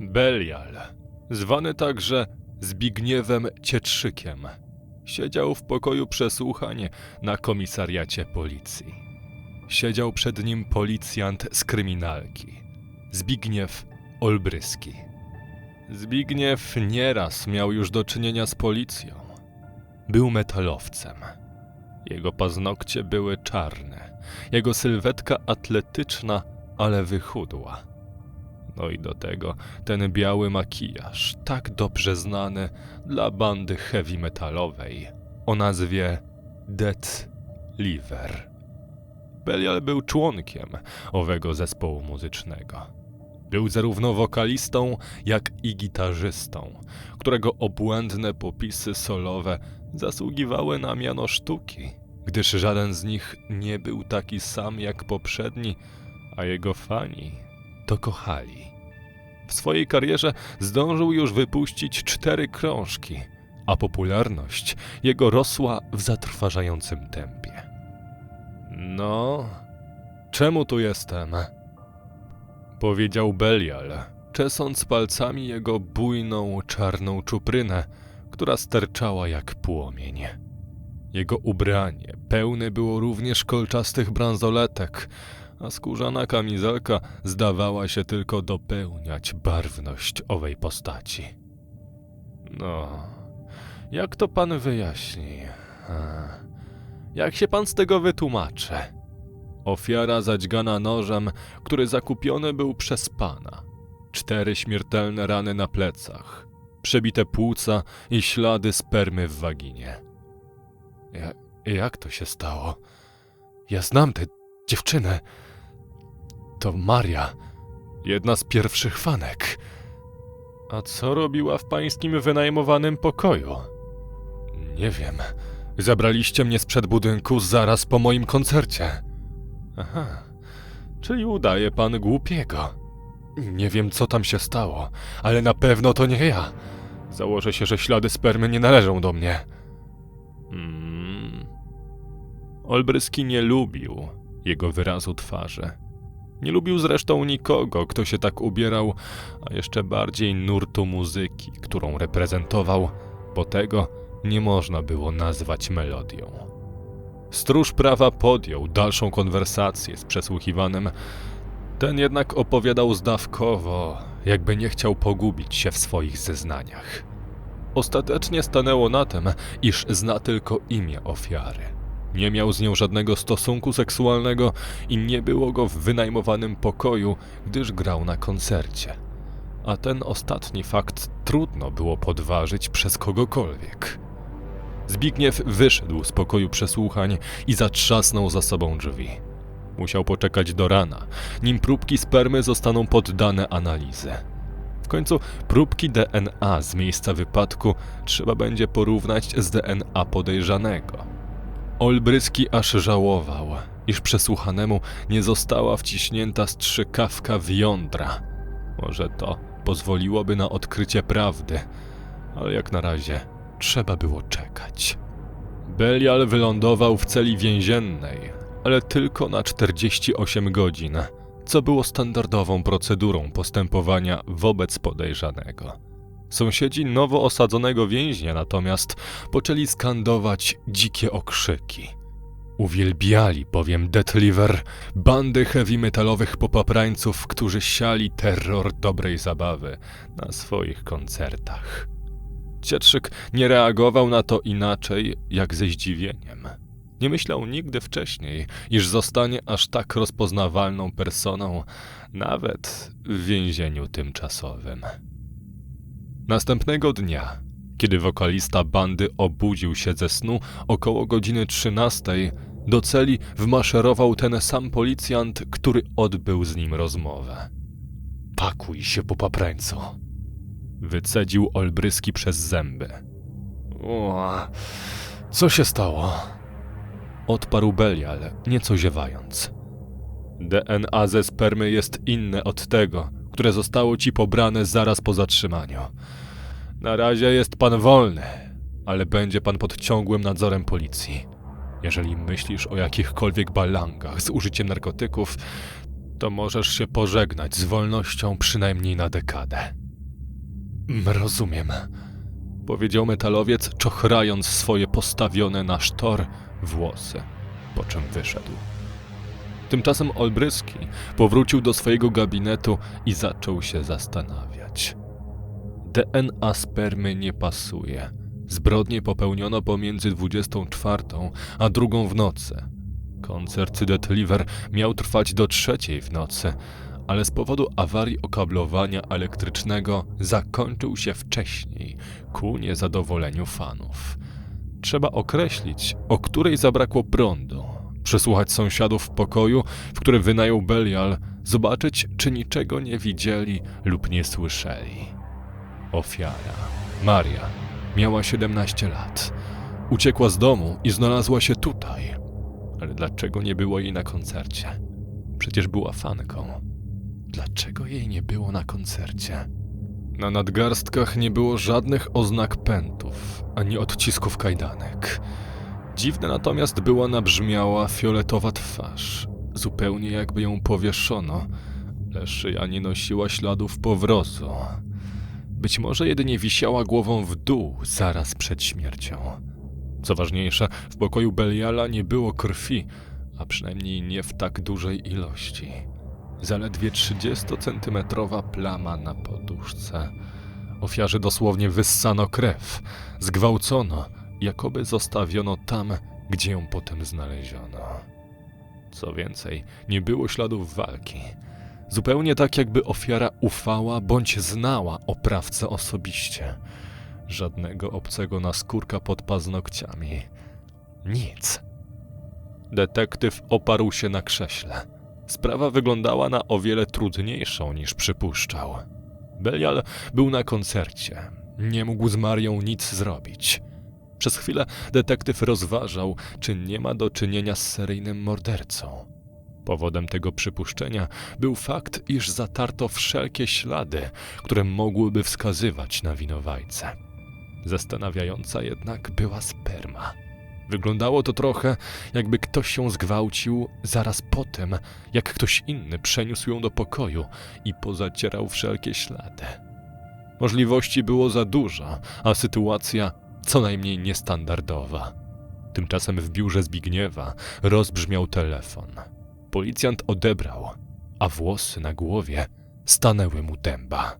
Belial, zwany także Zbigniewem Cietrzykiem, siedział w pokoju przesłuchań na komisariacie policji. Siedział przed nim policjant z kryminalki, Zbigniew Olbryski. Zbigniew nieraz miał już do czynienia z policją. Był metalowcem. Jego paznokcie były czarne, jego sylwetka atletyczna, ale wychudła. No i do tego ten biały makijaż, tak dobrze znany dla bandy heavy metalowej o nazwie Dead Liver. Belial był członkiem owego zespołu muzycznego. Był zarówno wokalistą, jak i gitarzystą, którego obłędne popisy solowe zasługiwały na miano sztuki, gdyż żaden z nich nie był taki sam jak poprzedni, a jego fani to kochali. W swojej karierze zdążył już wypuścić cztery krążki, a popularność jego rosła w zatrważającym tempie. No, czemu tu jestem? Powiedział Belial, czesąc palcami jego bujną, czarną czuprynę, która sterczała jak płomień. Jego ubranie pełne było również kolczastych bransoletek, a skórzana kamizelka zdawała się tylko dopełniać barwność owej postaci. No, jak to pan wyjaśni? Jak się pan z tego wytłumaczy? Ofiara zadźgana nożem, który zakupiony był przez pana. Cztery śmiertelne rany na plecach, przebite płuca i ślady spermy w waginie. Ja, jak to się stało? Ja znam tę dziewczynę. To Maria, jedna z pierwszych fanek. A co robiła w pańskim wynajmowanym pokoju? Nie wiem. Zabraliście mnie sprzed budynku zaraz po moim koncercie. Aha, czyli udaje pan głupiego. Nie wiem, co tam się stało, ale na pewno to nie ja. Założę się, że ślady spermy nie należą do mnie. Hmm. Olbryski nie lubił jego wyrazu twarzy. Nie lubił zresztą nikogo, kto się tak ubierał, a jeszcze bardziej nurtu muzyki, którą reprezentował, bo tego nie można było nazwać melodią. Stróż prawa podjął dalszą konwersację z przesłuchiwanym. Ten jednak opowiadał zdawkowo, jakby nie chciał pogubić się w swoich zeznaniach. Ostatecznie stanęło na tym, iż zna tylko imię ofiary. Nie miał z nią żadnego stosunku seksualnego i nie było go w wynajmowanym pokoju, gdyż grał na koncercie. A ten ostatni fakt trudno było podważyć przez kogokolwiek. Zbigniew wyszedł z pokoju przesłuchań i zatrzasnął za sobą drzwi. Musiał poczekać do rana, nim próbki spermy zostaną poddane analizy. W końcu próbki DNA z miejsca wypadku trzeba będzie porównać z DNA podejrzanego. Olbryski aż żałował, iż przesłuchanemu nie została wciśnięta strzykawka w jądra. Może to pozwoliłoby na odkrycie prawdy, ale jak na razie trzeba było czekać. Belial wylądował w celi więziennej, ale tylko na 48 godzin, co było standardową procedurą postępowania wobec podejrzanego. Sąsiedzi nowo osadzonego więźnia natomiast poczęli skandować dzikie okrzyki. Uwielbiali bowiem Deathliver, bandy heavy metalowych popaprańców, którzy siali terror dobrej zabawy na swoich koncertach. Cietrzyk nie reagował na to inaczej, jak ze zdziwieniem. Nie myślał nigdy wcześniej, iż zostanie aż tak rozpoznawalną personą, nawet w więzieniu tymczasowym. Następnego dnia, kiedy wokalista bandy obudził się ze snu około godziny 13, do celi wmaszerował ten sam policjant, który odbył z nim rozmowę. Pakuj się, popaprańcu. Wycedził Olbryski przez zęby. O, co się stało? Odparł Belial, nieco ziewając. DNA ze spermy jest inne od tego, które zostało ci pobrane zaraz po zatrzymaniu. Na razie jest pan wolny, ale będzie pan pod ciągłym nadzorem policji. Jeżeli myślisz o jakichkolwiek balangach z użyciem narkotyków, to możesz się pożegnać z wolnością przynajmniej na dekadę. "Mm, Rozumiem, powiedział metalowiec, czochrając swoje postawione na sztor włosy, po czym wyszedł. Tymczasem Olbryski powrócił do swojego gabinetu i zaczął się zastanawiać. DNA spermy nie pasuje. Zbrodnie popełniono pomiędzy 24 a drugą w nocy. Koncert Dead Liver miał trwać do trzeciej w nocy, ale z powodu awarii okablowania elektrycznego zakończył się wcześniej, ku niezadowoleniu fanów. Trzeba określić, o której zabrakło prądu, przesłuchać sąsiadów w pokoju, w którym wynajął Belial, zobaczyć, czy niczego nie widzieli lub nie słyszeli. Ofiara, Maria, miała 17 lat. Uciekła z domu i znalazła się tutaj. Ale dlaczego nie było jej na koncercie? Przecież była fanką. Dlaczego jej nie było na koncercie? Na nadgarstkach nie było żadnych oznak pętów, ani odcisków kajdanek. Dziwna natomiast była nabrzmiała fioletowa twarz, zupełnie jakby ją powieszono, lecz szyja nie nosiła śladów powrozu. Być może jedynie wisiała głową w dół zaraz przed śmiercią. Co ważniejsze, w pokoju Beliala nie było krwi, a przynajmniej nie w tak dużej ilości. Zaledwie 30-centymetrowa plama na poduszce. Ofiarze dosłownie wyssano krew, zgwałcono, jakoby zostawiono tam, gdzie ją potem znaleziono. Co więcej, nie było śladów walki. Zupełnie tak, jakby ofiara ufała bądź znała oprawcę osobiście. Żadnego obcego naskórka pod paznokciami. Nic. Detektyw oparł się na krześle. Sprawa wyglądała na o wiele trudniejszą niż przypuszczał. Belial był na koncercie. Nie mógł z Marią nic zrobić. Przez chwilę detektyw rozważał, czy nie ma do czynienia z seryjnym mordercą. Powodem tego przypuszczenia był fakt, iż zatarto wszelkie ślady, które mogłyby wskazywać na winowajcę. Zastanawiająca jednak była sperma. Wyglądało to trochę, jakby ktoś się zgwałcił zaraz po tym, jak ktoś inny przeniósł ją do pokoju i pozacierał wszelkie ślady. Możliwości było za dużo, a sytuacja co najmniej niestandardowa. Tymczasem w biurze Zbigniewa rozbrzmiał telefon. Policjant odebrał, a włosy na głowie stanęły mu dęba.